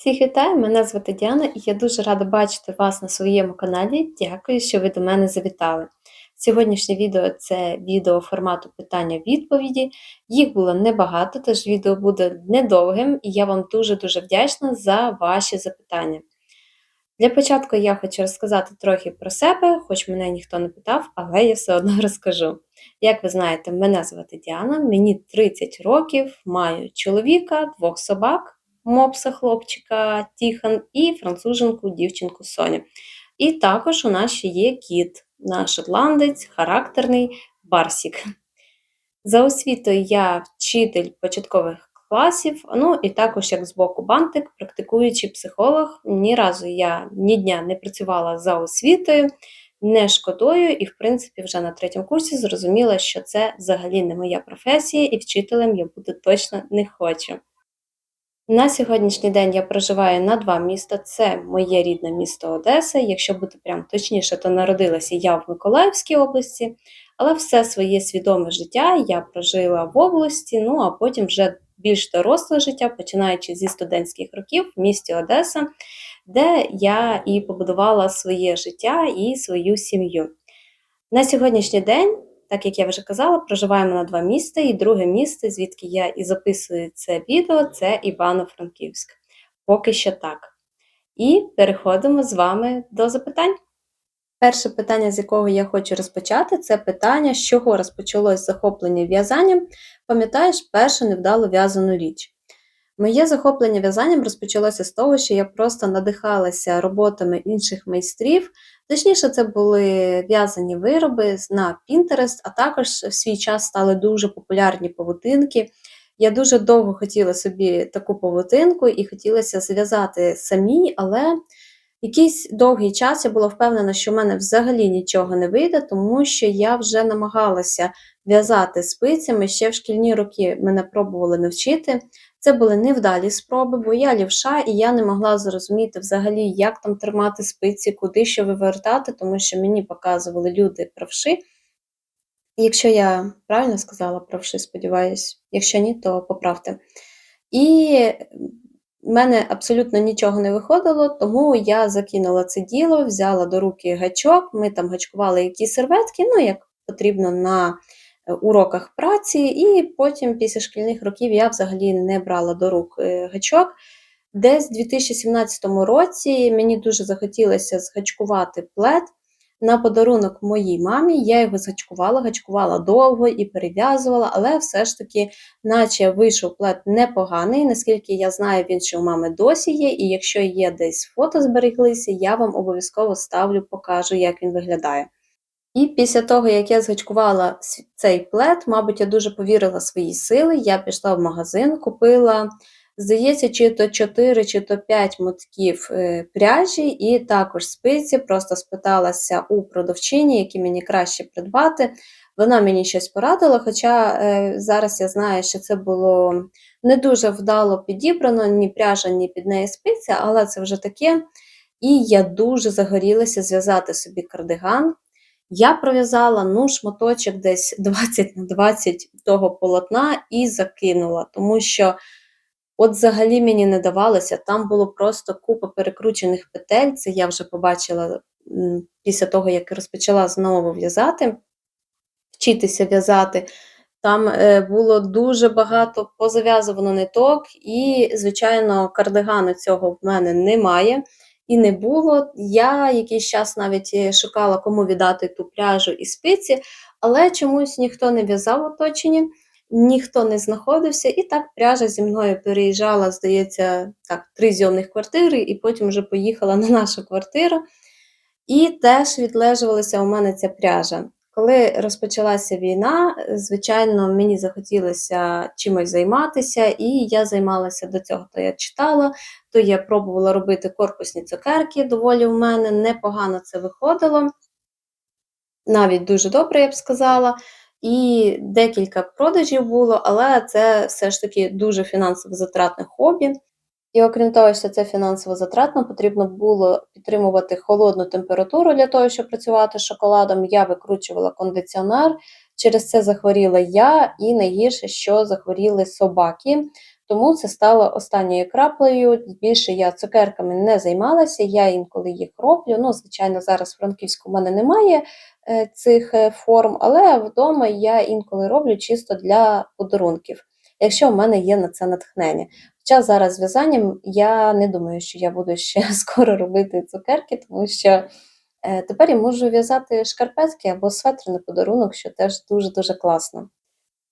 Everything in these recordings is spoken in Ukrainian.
Всіх вітаю! Мене звати Діана і я дуже рада бачити вас на своєму каналі. Дякую, що ви до мене завітали. Сьогоднішнє відео це відео формату питання-відповіді. Їх було небагато, тож відео буде недовгим, і я вам дуже-дуже вдячна за ваші запитання. Для початку я хочу розказати трохи про себе, хоч мене ніхто не питав, але я все одно розкажу. Як ви знаєте, мене звати Діана, мені 30 років, маю чоловіка, двох собак мопса хлопчика Тіхан і француженку дівчинку Соню. І також у нас ще є кіт, наш шотландець, характерний Барсік. За освітою я вчитель початкових класів, ну і також, як з боку бантик, практикуючий психолог. Ні разу я ні дня не працювала за освітою, не шкодую, і, в принципі, вже на третьому курсі зрозуміла, що це взагалі не моя професія, і вчителем я бути точно не хочу. На сьогоднішній день я проживаю на два міста. Це моє рідне місто Одеса. Якщо бути прям точніше, то народилася я в Миколаївській області, але все своє свідоме життя я прожила в області, ну а потім вже більш доросле життя, починаючи зі студентських років в місті Одеса, де я і побудувала своє життя і свою сім'ю. На сьогоднішній день так як я вже казала, проживаємо на два міста, і друге місце, звідки я і записую це відео, це Івано-Франківськ. Поки що так. І переходимо з вами до запитань. Перше питання, з якого я хочу розпочати, це питання, з чого розпочалось захоплення в'язанням. Пам'ятаєш першу невдалу в'язану річ? Моє захоплення в'язанням розпочалося з того, що я просто надихалася роботами інших майстрів. Точніше, це були в'язані вироби на Pinterest, а також в свій час стали дуже популярні павутинки. Я дуже довго хотіла собі таку павутинку і хотілося зв'язати самі, але якийсь довгий час я була впевнена, що в мене взагалі нічого не вийде, тому що я вже намагалася в'язати спицями. Ще в шкільні роки мене пробували навчити. Це були невдалі спроби, бо я лівша, і я не могла зрозуміти взагалі, як там тримати спиці, куди що вивертати, тому що мені показували люди правши. Якщо я правильно сказала правши, сподіваюся, якщо ні, то поправте. І в мене абсолютно нічого не виходило, тому я закинула це діло, взяла до руки гачок, ми там гачкували якісь серветки, ну, як потрібно на уроках праці, і потім, після шкільних років, я взагалі не брала до рук е, гачок. Десь у 2017 році мені дуже захотілося згачкувати плед на подарунок моїй мамі. Я його згачкувала, гачкувала довго і перев'язувала, але все ж таки, наче вийшов плед непоганий, наскільки я знаю, він ще у мами досі є, і якщо є десь фото збереглися, я вам обов'язково ставлю, покажу, як він виглядає. І після того, як я згачкувала цей плед, мабуть, я дуже повірила свої сили. Я пішла в магазин, купила, здається, чи то 4, чи то 5 мотків е, пряжі, і також спиці. Просто спиталася у продавчині, які мені краще придбати. Вона мені щось порадила, хоча е, зараз я знаю, що це було не дуже вдало підібрано, ні пряжа, ні під неї спиця, але це вже таке. І я дуже загорілася зв'язати собі кардиган. Я пров'язала ну, шматочок десь 20 на 20 того полотна і закинула, тому що от взагалі мені не давалося, там було просто купа перекручених петель, це я вже побачила після того, як розпочала знову в'язати, вчитися в'язати. Там е, було дуже багато позав'язувано ниток, і, звичайно, кардигану цього в мене немає і не було. Я якийсь час навіть е, шукала, кому віддати ту пряжу і спиці, але чомусь ніхто не в'язав оточенні, ніхто не знаходився, і так пряжа зі мною переїжджала, здається, так, три зйомних квартири, і потім вже поїхала на нашу квартиру. І теж відлежувалася у мене ця пряжа. Коли розпочалася війна, звичайно, мені захотілося чимось займатися, і я займалася до цього. То я читала, то я пробувала робити корпусні цукерки, доволі в мене непогано це виходило. Навіть дуже добре, я б сказала. І декілька продажів було, але це все ж таки дуже фінансово затратне хобі. І окрім того, що це фінансово затратно, потрібно було підтримувати холодну температуру для того, щоб працювати з шоколадом. Я викручувала кондиціонер, через це захворіла я, і найгірше, що захворіли собаки, Тому це стало останньою краплею. Більше я цукерками не займалася, я інколи їх роблю. Ну, звичайно, зараз в Франківську в мене немає е, цих е, форм, але вдома я інколи роблю чисто для подарунків, якщо в мене є на це натхнення. Хоча зараз з в'язанням я не думаю, що я буду ще скоро робити цукерки, тому що е, тепер я можу в'язати шкарпетки або светри на подарунок, що теж дуже-дуже класно.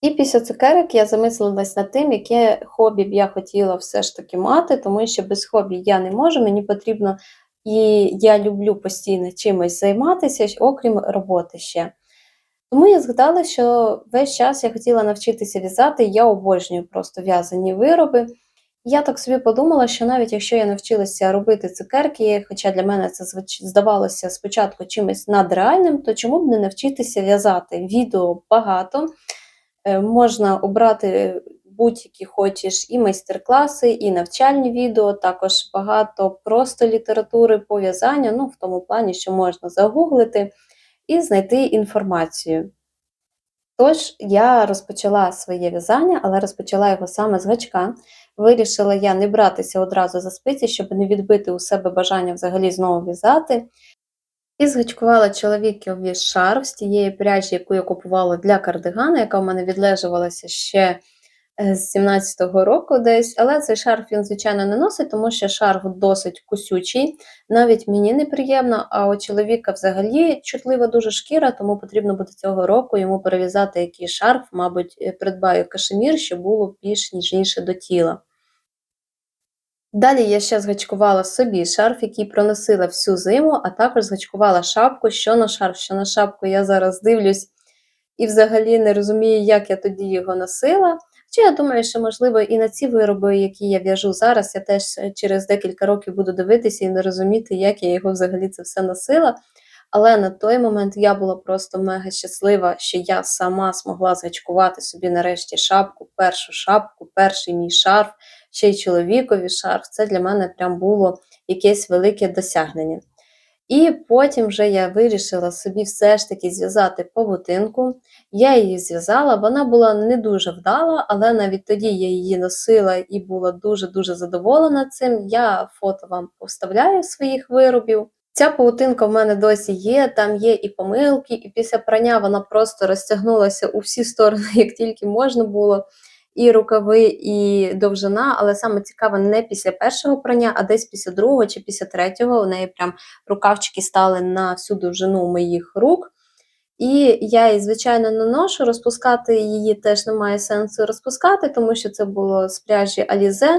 І після цукерок я замислилась над тим, яке хобі б я хотіла все ж таки мати, тому що без хобі я не можу, мені потрібно, і я люблю постійно чимось займатися, окрім роботи ще. Тому я згадала, що весь час я хотіла навчитися в'язати, я обожнюю просто в'язані вироби. Я так собі подумала, що навіть якщо я навчилася робити цукерки, хоча для мене це здавалося спочатку чимось надреальним, то чому б не навчитися в'язати? Відео багато. Е, можна обрати будь-які хочеш і майстер-класи, і навчальні відео, також багато просто літератури по в'язанню, ну, в тому плані, що можна загуглити і знайти інформацію. Тож, я розпочала своє в'язання, але розпочала його саме з гачка. Вирішила я не братися одразу за спиці, щоб не відбити у себе бажання взагалі знову в'язати. І згачкувала чоловікові шарф з тієї пряжі, яку я купувала для кардигана, яка в мене відлежувалася ще з 17-го року десь. Але цей шарф він, звичайно, не носить, тому що шарф досить кусючий. Навіть мені неприємно, а у чоловіка взагалі чутлива дуже шкіра, тому потрібно буде цього року йому перев'язати якийсь шарф, мабуть, е, придбаю кашемір, щоб було більш ніжніше до тіла. Далі я ще згачкувала собі шарф, який проносила всю зиму, а також згачкувала шапку, що на шарф, що на шапку. Я зараз дивлюсь і взагалі не розумію, як я тоді його носила. Чи я думаю, що, можливо, і на ці вироби, які я в'яжу зараз, я теж через декілька років буду дивитися і не розуміти, як я його взагалі це все носила. Але на той момент я була просто мега щаслива, що я сама змогла згачкувати собі нарешті шапку, першу шапку, перший мій шарф ще й чоловікові шарф. Це для мене прям було якесь велике досягнення. І потім вже я вирішила собі все ж таки зв'язати павутинку. Я її зв'язала, вона була не дуже вдала, але навіть тоді я її носила і була дуже-дуже задоволена цим. Я фото вам поставляю своїх виробів. Ця павутинка в мене досі є, там є і помилки, і після прання вона просто розтягнулася у всі сторони, як тільки можна було і рукави, і довжина, але саме цікаве не після першого прання, а десь після другого чи після третього. У неї прям рукавчики стали на всю довжину моїх рук. І я її, звичайно, наношу, розпускати її теж немає сенсу розпускати, тому що це було з пряжі Alize.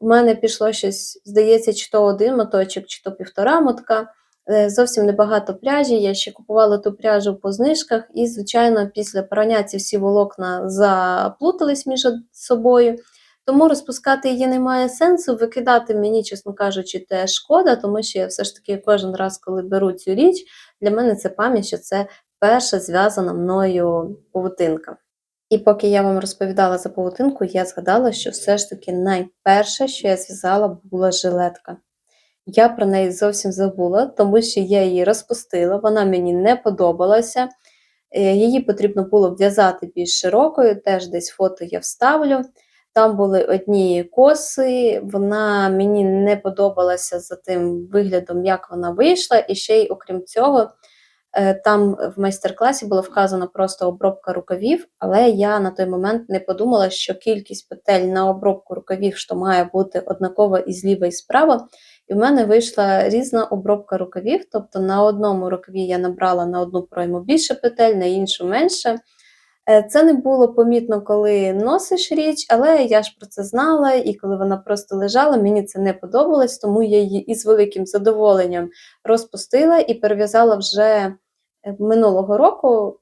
У мене пішло щось, здається, чи то один моточок, чи то півтора мотка. Е, зовсім небагато пряжі. Я ще купувала ту пряжу по знижках, і, звичайно, після прання ці всі волокна заплутались між собою. Тому розпускати її немає сенсу. Викидати мені, чесно кажучи, теж шкода, тому що я все ж таки кожен раз, коли беру цю річ, для мене це пам'ять, що це перша зв'язана мною павутинка. І поки я вам розповідала за павутинку, я згадала, що все ж таки найперше, що я зв'язала, була жилетка. Я про неї зовсім забула, тому що я її розпустила, вона мені не подобалася. Е, її потрібно було в'язати більш широкою, теж десь фото я вставлю. Там були одні коси, вона мені не подобалася за тим виглядом, як вона вийшла. І ще й, окрім цього, е, там в майстер-класі було вказано просто обробка рукавів, але я на той момент не подумала, що кількість петель на обробку рукавів що має бути однакова і зліва, і справа. І в мене вийшла різна обробка рукавів, тобто на одному рукаві я набрала на одну пройму більше петель, на іншу менше. Е, це не було помітно, коли носиш річ, але я ж про це знала, і коли вона просто лежала, мені це не подобалось, тому я її із великим задоволенням розпустила і перев'язала вже е, минулого року,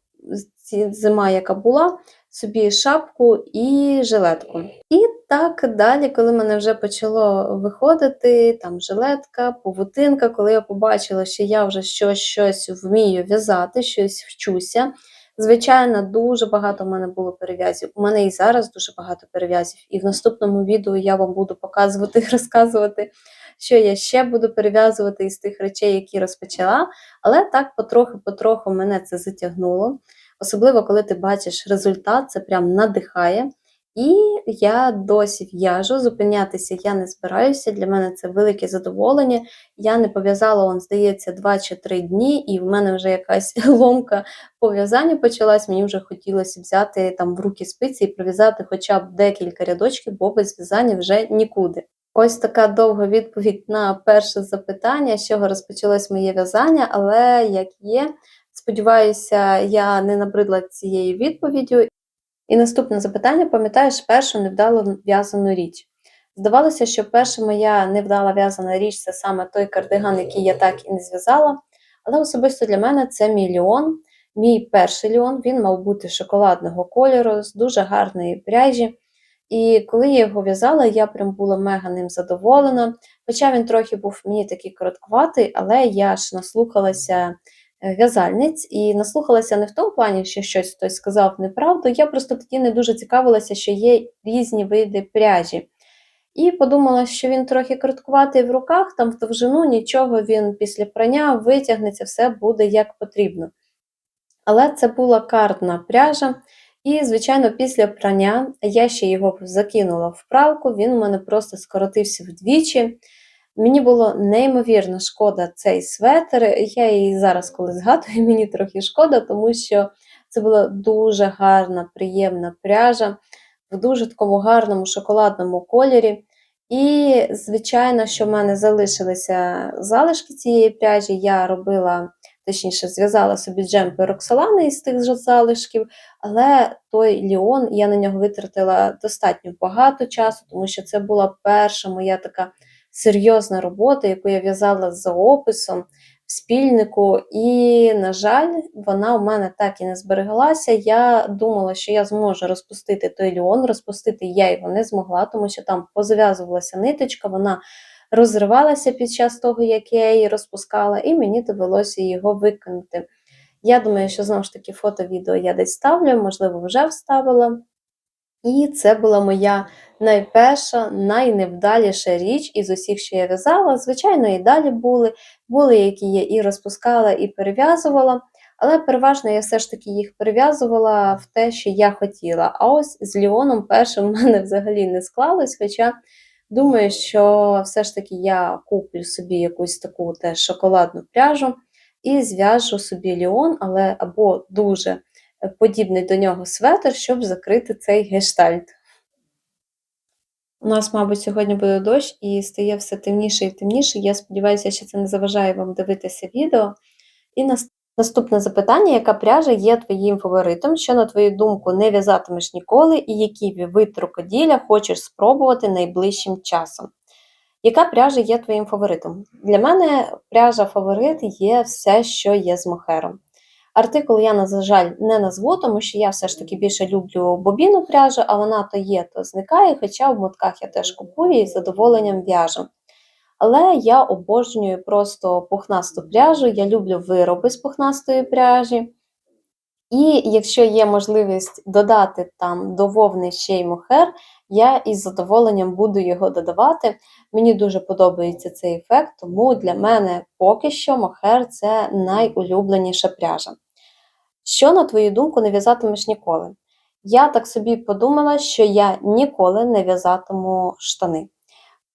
зима, яка була, собі шапку і жилетку. І так далі, коли мене вже почало виходити, там жилетка, павутинка, коли я побачила, що я вже щось щось вмію в'язати, щось вчуся. Звичайно, дуже багато в мене було перев'язів. У мене і зараз дуже багато перев'язів. І в наступному відео я вам буду показувати розказувати, що я ще буду перев'язувати із тих речей, які розпочала. Але так потроху-потроху мене це затягнуло. Особливо, коли ти бачиш результат, це прям надихає. І я досі в'яжу, зупинятися я не збираюся. Для мене це велике задоволення. Я не пов'язала, он, здається, 2 чи 3 дні, і в мене вже якась ломка по в'язанню почалась. Мені вже хотілося взяти там в руки спиці і пров'язати хоча б декілька рядочків, бо без в'язання вже нікуди. Ось така довга відповідь на перше запитання, з чого розпочалось моє в'язання, але як є, сподіваюся, я не набридла цією відповіддю. І наступне запитання: пам'ятаєш першу невдало в'язану річ? Здавалося, що перша моя невдала в'язана річ це саме той кардиган, який я так і не зв'язала. Але особисто для мене це мій ліон. Мій перший ліон, він мав бути шоколадного кольору, з дуже гарної пряжі. І коли я його в'язала, я прям була мега ним задоволена. Хоча він трохи був мені такий короткуватий, але я ж наслухалася в'язальниць і наслухалася не в тому плані, що щось хтось сказав неправду. Я просто тоді не дуже цікавилася, що є різні види пряжі. І подумала, що він трохи короткуватий в руках, там в довжину нічого він після прання витягнеться, все буде як потрібно. Але це була картна пряжа. І, звичайно, після прання я ще його закинула в пралку, він у мене просто скоротився вдвічі. Мені було неймовірно шкода цей светр. Я її зараз, коли згадую, мені трохи шкода, тому що це була дуже гарна, приємна пряжа в дуже такому гарному шоколадному кольорі. І, звичайно, що в мене залишилися залишки цієї пряжі, я робила точніше, зв'язала собі джемпер Роксолани із тих же залишків, але той Ліон я на нього витратила достатньо багато часу, тому що це була перша моя така серйозна робота, яку я в'язала за описом в спільнику. І, на жаль, вона у мене так і не збереглася. Я думала, що я зможу розпустити той Ліон, розпустити я його не змогла, тому що там позав'язувалася ниточка, вона розривалася під час того, як я її розпускала, і мені довелося його викинути. Я думаю, що знову ж таки фото-відео я десь ставлю, можливо, вже вставила. І це була моя найперша, найневдаліша річ із усіх, що я в'язала. Звичайно, і далі були, були, які я і розпускала, і перев'язувала. Але переважно я все ж таки їх перев'язувала в те, що я хотіла. А ось з Ліоном першим в мене взагалі не склалось. Хоча Думаю, що все ж таки я куплю собі якусь таку теж шоколадну пряжу і зв'яжу собі ліон, але або дуже подібний до нього светр, щоб закрити цей гештальт. У нас, мабуть, сьогодні буде дощ і стає все темніше і темніше. Я сподіваюся, що це не заважає вам дивитися відео. І Наступне запитання: яка пряжа є твоїм фаворитом, що, на твою думку, не в'язатимеш ніколи, і які вид рукоділля хочеш спробувати найближчим часом? Яка пряжа є твоїм фаворитом? Для мене пряжа фаворит є все, що є з мохером. Артикул я, на жаль, не назву, тому що я все ж таки більше люблю бобіну пряжу, а вона то є, то зникає, хоча в мотках я теж купую і з задоволенням в'яжу. Але я обожнюю просто пухнасту пряжу, я люблю вироби з пухнастої пряжі. І якщо є можливість додати там до вовни ще й мохер, я із задоволенням буду його додавати. Мені дуже подобається цей ефект, тому для мене поки що мохер це найулюбленіша пряжа. Що, на твою думку, не в'язатимеш ніколи? Я так собі подумала, що я ніколи не в'язатиму штани.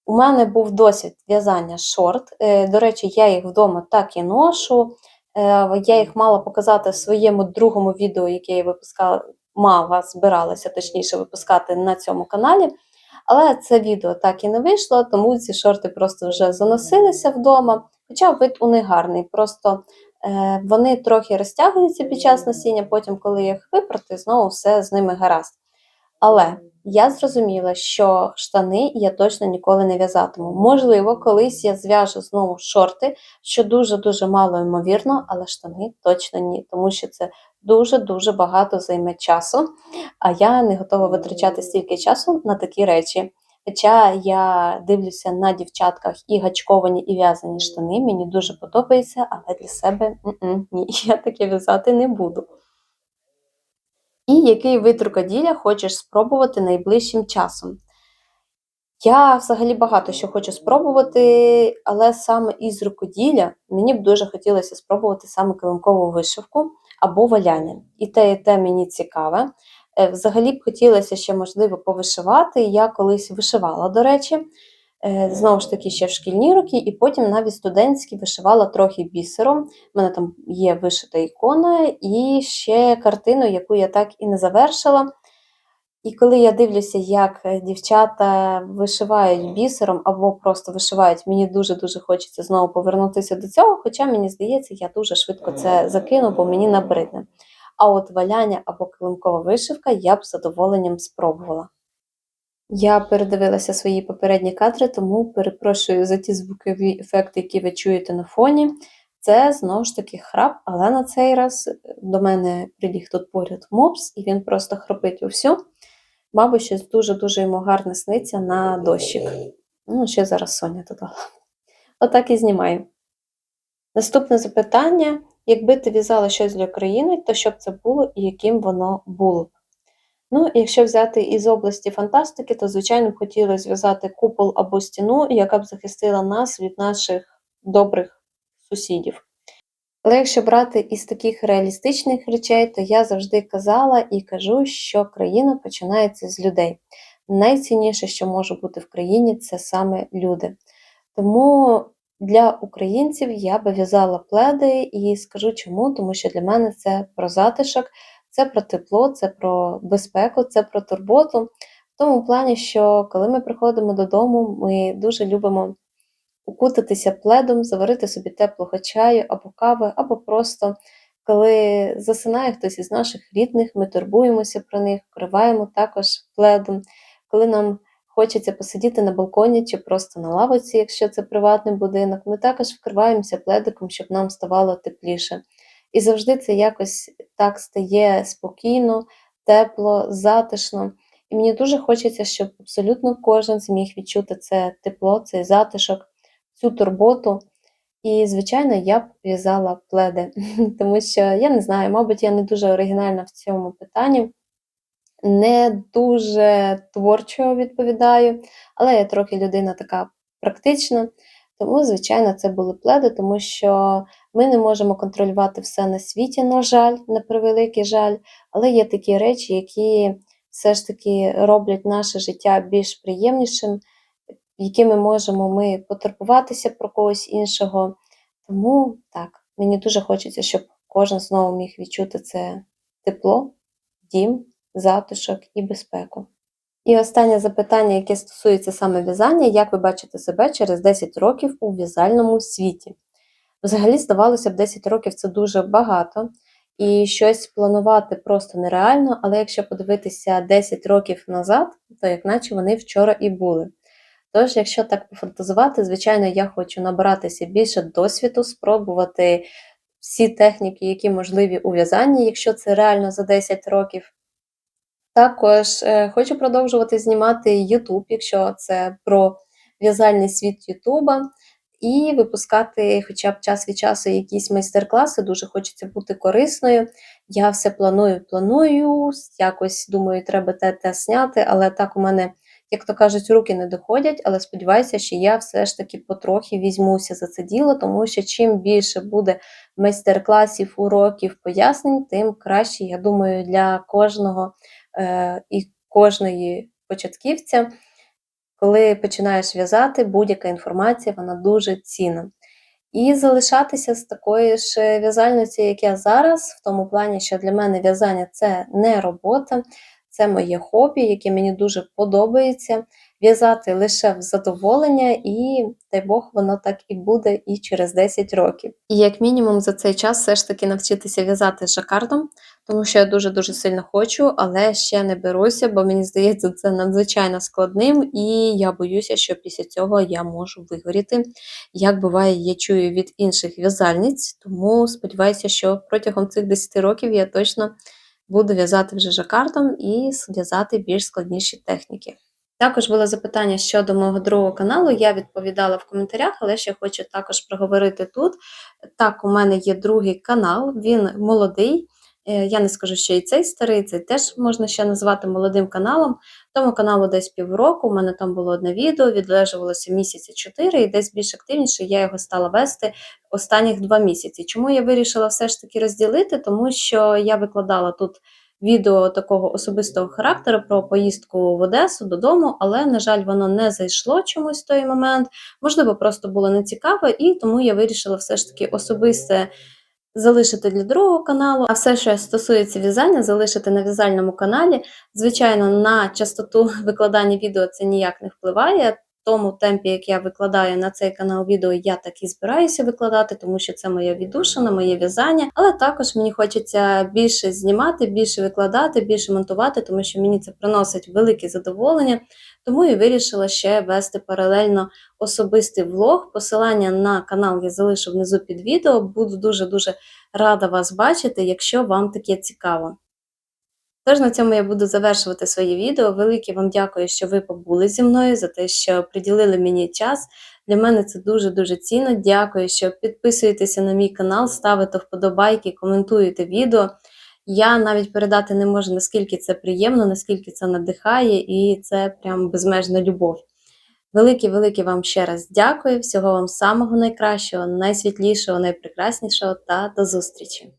У мене був досвід в'язання шорт. Е, до речі, я їх вдома так і ношу. Е, я їх мала показати в своєму другому відео, яке я випускала, мала, збиралася точніше випускати на цьому каналі. Але це відео так і не вийшло, тому ці шорти просто вже заносилися вдома. Хоча вид у них гарний. Просто вони трохи розтягуються під час носіння, потім, коли їх випрати, знову все з ними гаразд. Але я зрозуміла, що штани я точно ніколи не в'язатиму. Можливо, колись я зв'яжу знову шорти, що дуже-дуже мало ймовірно, але штани точно ні, тому що це дуже-дуже багато займе часу, а я не готова витрачати стільки часу на такі речі. Хоча я дивлюся на дівчатках і гачковані, і в'язані штани, мені дуже подобається, але для себе ні, я таке в'язати не буду. І який вид рукоділля хочеш спробувати найближчим часом? Я взагалі багато що хочу спробувати, але саме із рукоділля мені б дуже хотілося спробувати саме килимкову вишивку або валяння. І те, і те мені цікаве. Е, Взагалі б хотілося ще, можливо, повишивати. Я колись вишивала, до речі, е, знову ж таки, ще в шкільні роки, і потім навіть студентські вишивала трохи бісером. У мене там є вишита ікона і ще картину, яку я так і не завершила. І коли я дивлюся, як е, дівчата вишивають бісером або просто вишивають, мені дуже-дуже хочеться знову повернутися до цього, хоча мені здається, я дуже швидко це закину, бо мені набридне. А от валяння або килимкова вишивка я б з задоволенням спробувала. Я передивилася свої попередні кадри, тому перепрошую за ті звукові ефекти, які ви чуєте на фоні. Це знову ж таки храп, але на цей раз до мене приліг тут поряд мопс, і він просто хропить усю. Мабуть, щось дуже-дуже йому гарне сниться на дощик. Ну, ще зараз Соня додала. Отак і знімаю. Наступне запитання: якби ти в'язала щось для України, то що б це було і яким воно було б? Ну, якщо взяти із області фантастики, то, звичайно, б хотіли зв'язати купол або стіну, яка б захистила нас від наших добрих сусідів. Але якщо брати із таких реалістичних речей, то я завжди казала і кажу, що країна починається з людей. Найцінніше, що може бути в країні, це саме люди. Тому для українців я би в'язала пледи і скажу чому, тому що для мене це про затишок, це про тепло, це про безпеку, це про турботу. В тому плані, що коли ми приходимо додому, ми дуже любимо укутатися пледом, заварити собі теплого чаю або кави, або просто коли засинає хтось із наших рідних, ми турбуємося про них, вкриваємо також пледом. Коли нам хочеться посидіти на балконі чи просто на лавиці, якщо це приватний будинок, ми також вкриваємося пледиком, щоб нам ставало тепліше. І завжди це якось так стає спокійно, тепло, затишно. І мені дуже хочеться, щоб абсолютно кожен зміг відчути це тепло, цей затишок, цю турботу. І, звичайно, я б в'язала пледи, тому що я не знаю, мабуть, я не дуже оригінальна в цьому питанні, не дуже творчо відповідаю, але я трохи людина така практична. Тому, звичайно, це були пледи, тому що ми не можемо контролювати все на світі, на жаль, на превеликий жаль, але є такі речі, які все ж таки роблять наше життя більш приємнішим, якими можемо ми потурбуватися про когось іншого. Тому так, мені дуже хочеться, щоб кожен знову міг відчути це тепло, дім, затишок і безпеку. І останнє запитання, яке стосується саме в'язання, як ви бачите себе через 10 років у в'язальному світі? Взагалі, здавалося б, 10 років це дуже багато, і щось планувати просто нереально, але якщо подивитися 10 років назад, то як наче вони вчора і були. Тож, якщо так пофантазувати, звичайно, я хочу набиратися більше досвіду, спробувати всі техніки, які можливі у в'язанні, якщо це реально за 10 років. Також е, хочу продовжувати знімати YouTube, якщо це про в'язальний світ Ютуба, і випускати хоча б час від часу якісь майстер-класи. Дуже хочеться бути корисною. Я все планую, планую, якось думаю, треба те те зняти, але так у мене, як то кажуть, руки не доходять. Але сподіваюся, що я все ж таки потрохи візьмуся за це діло, тому що чим більше буде майстер-класів, уроків, пояснень, тим краще, я думаю, для кожного і кожної початківця. Коли починаєш в'язати, будь-яка інформація вона дуже цінна. І залишатися з такою ж в'язальницею, як я зараз, в тому плані, що для мене в'язання це не робота, це моє хобі, яке мені дуже подобається. В'язати лише в задоволення, і дай Бог, воно так і буде і через 10 років. І як мінімум за цей час все ж таки навчитися в'язати з жакардом, тому що я дуже-дуже сильно хочу, але ще не беруся, бо мені здається, це надзвичайно складним, і я боюся, що після цього я можу вигоріти. Як буває, я чую від інших в'язальниць, тому сподіваюся, що протягом цих 10 років я точно буду в'язати вже жакардом і в'язати більш складніші техніки. Також було запитання щодо мого другого каналу. Я відповідала в коментарях, але ще хочу також проговорити тут. Так, у мене є другий канал, він молодий. Е, я не скажу, що і цей старий, цей теж можна ще назвати молодим каналом. Тому каналу десь півроку. У мене там було одне відео, відлежувалося місяці чотири, і десь більш активніше я його стала вести останніх два місяці. Чому я вирішила все ж таки розділити? Тому що я викладала тут відео такого особистого характеру про поїздку в Одесу додому, але, на жаль, воно не зайшло чомусь в той момент. Можливо, просто було нецікаво, і тому я вирішила все ж таки особисте залишити для другого каналу, а все, що стосується в'язання, залишити на в'язальному каналі. Звичайно, на частоту викладання відео це ніяк не впливає. Тому темпі, як я викладаю на цей канал відео, я так і збираюся викладати, тому що це моя віддушина, моє в'язання. Але також мені хочеться більше знімати, більше викладати, більше монтувати, тому що мені це приносить велике задоволення. Тому і вирішила ще вести паралельно особистий влог. Посилання на канал я залишу внизу під відео. Буду дуже-дуже рада вас бачити, якщо вам таке цікаво. Тож на цьому я буду завершувати своє відео. Велике вам дякую, що ви побули зі мною, за те, що приділили мені час. Для мене це дуже-дуже цінно. Дякую, що підписуєтеся на мій канал, ставите вподобайки, коментуєте відео. Я навіть передати не можу, наскільки це приємно, наскільки це надихає, і це прям безмежна любов. Велике-велике вам ще раз дякую. Всього вам самого найкращого, найсвітлішого, найпрекраснішого та до зустрічі!